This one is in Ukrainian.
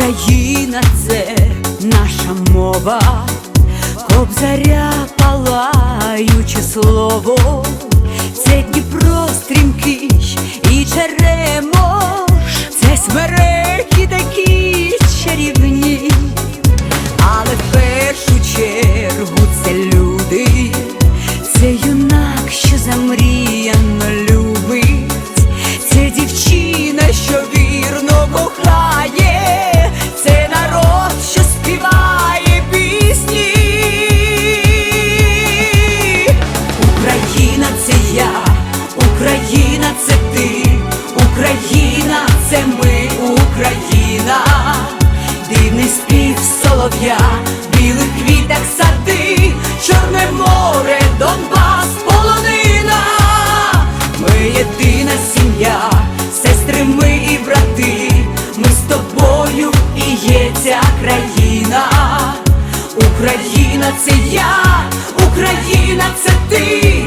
Україна це наша мова, кобзаря палаюче слово, це Дніпро стрімкий і Черемош, це смереки такі чарівні, Україна, дивний спів солов'я, в білих квітах сади, Чорне море, Донбас, полонина, ми єдина сім'я, сестри ми і брати, ми з тобою і є ця країна. Україна це я, Україна це ти,